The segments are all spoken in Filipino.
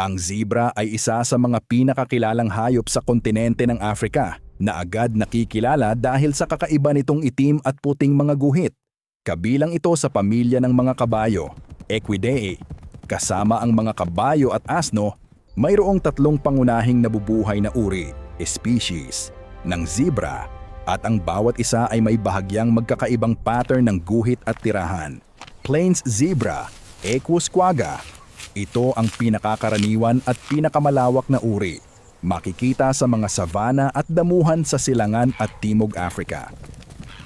Ang zebra ay isa sa mga pinakakilalang hayop sa kontinente ng Afrika na agad nakikilala dahil sa kakaiba nitong itim at puting mga guhit. Kabilang ito sa pamilya ng mga kabayo, Equidae. Kasama ang mga kabayo at asno, mayroong tatlong pangunahing nabubuhay na uri, species, ng zebra at ang bawat isa ay may bahagyang magkakaibang pattern ng guhit at tirahan. Plains zebra, Equus quagga. Ito ang pinakakaraniwan at pinakamalawak na uri. Makikita sa mga savanna at damuhan sa silangan at Timog Africa.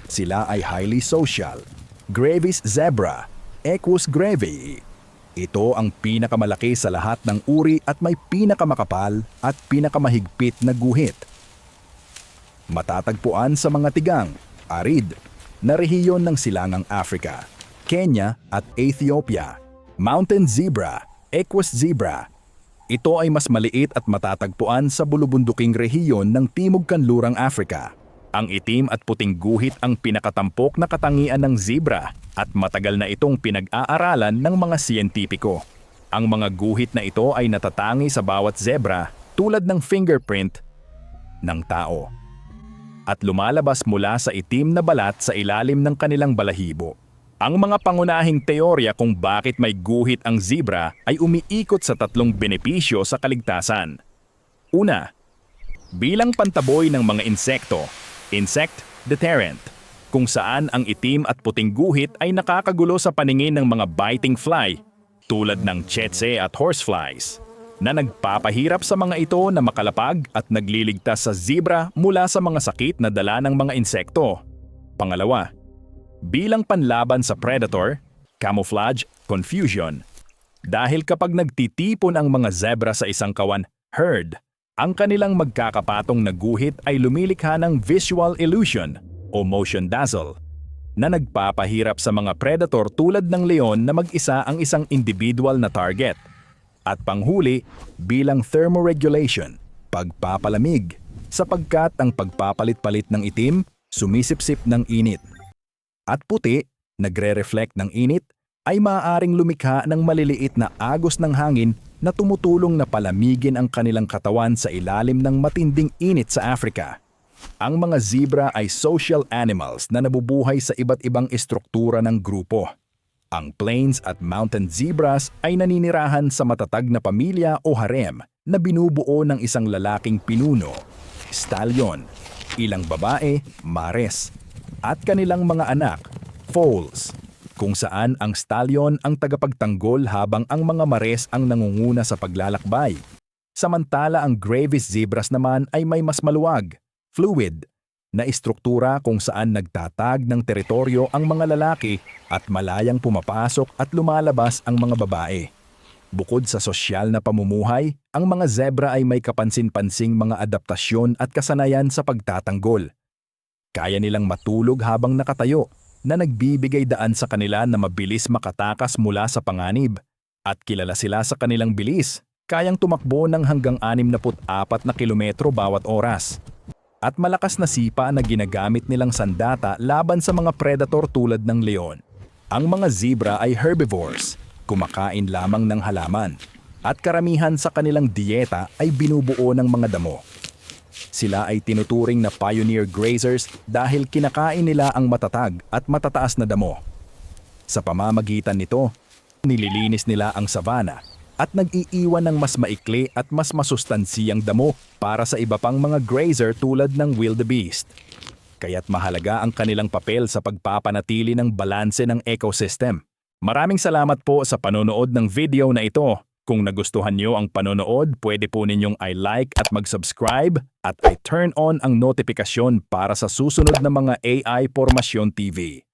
Sila ay highly social. Gravis zebra, Equus grevii. Ito ang pinakamalaki sa lahat ng uri at may pinakamakapal at pinakamahigpit na guhit. Matatagpuan sa mga tigang, arid, na rehiyon ng silangang Africa, Kenya at Ethiopia. Mountain zebra, Equus zebra. Ito ay mas maliit at matatagpuan sa bulubunduking rehiyon ng Timog Kanlurang Africa. Ang itim at puting guhit ang pinakatampok na katangian ng zebra at matagal na itong pinag-aaralan ng mga siyentipiko. Ang mga guhit na ito ay natatangi sa bawat zebra tulad ng fingerprint ng tao at lumalabas mula sa itim na balat sa ilalim ng kanilang balahibo. Ang mga pangunahing teorya kung bakit may guhit ang zebra ay umiikot sa tatlong benepisyo sa kaligtasan. Una, bilang pantaboy ng mga insekto, insect deterrent, kung saan ang itim at puting guhit ay nakakagulo sa paningin ng mga biting fly tulad ng tsetse at horseflies na nagpapahirap sa mga ito na makalapag at nagliligtas sa zebra mula sa mga sakit na dala ng mga insekto. Pangalawa, bilang panlaban sa predator, camouflage, confusion. Dahil kapag nagtitipon ang mga zebra sa isang kawan, herd, ang kanilang magkakapatong na guhit ay lumilikha ng visual illusion o motion dazzle na nagpapahirap sa mga predator tulad ng leon na mag-isa ang isang individual na target. At panghuli, bilang thermoregulation, pagpapalamig, sapagkat ang pagpapalit-palit ng itim, sumisipsip ng init. At puti, nagre-reflect ng init, ay maaaring lumikha ng maliliit na agos ng hangin na tumutulong na palamigin ang kanilang katawan sa ilalim ng matinding init sa Africa. Ang mga zebra ay social animals na nabubuhay sa iba't ibang estruktura ng grupo. Ang plains at mountain zebras ay naninirahan sa matatag na pamilya o harem na binubuo ng isang lalaking pinuno, stallion, ilang babae, mares, at kanilang mga anak, foals, kung saan ang stallion ang tagapagtanggol habang ang mga mares ang nangunguna sa paglalakbay. Samantala ang Gravis zebras naman ay may mas maluwag, fluid, na istruktura kung saan nagtatag ng teritoryo ang mga lalaki at malayang pumapasok at lumalabas ang mga babae. Bukod sa sosyal na pamumuhay, ang mga zebra ay may kapansin-pansing mga adaptasyon at kasanayan sa pagtatanggol. Kaya nilang matulog habang nakatayo na nagbibigay daan sa kanila na mabilis makatakas mula sa panganib. At kilala sila sa kanilang bilis, kayang tumakbo ng hanggang 64 na kilometro bawat oras at malakas na sipa na ginagamit nilang sandata laban sa mga predator tulad ng leon. Ang mga zebra ay herbivores, kumakain lamang ng halaman, at karamihan sa kanilang dieta ay binubuo ng mga damo. Sila ay tinuturing na pioneer grazers dahil kinakain nila ang matatag at matataas na damo. Sa pamamagitan nito, nililinis nila ang savanna at nag-iiwan ng mas maikli at mas masustansiyang damo para sa iba pang mga grazer tulad ng wildebeest. Kaya't mahalaga ang kanilang papel sa pagpapanatili ng balanse ng ecosystem. Maraming salamat po sa panonood ng video na ito. Kung nagustuhan niyo ang panonood, pwede po ninyong i-like at mag-subscribe at i-turn on ang notifikasyon para sa susunod na mga AI Formasyon TV.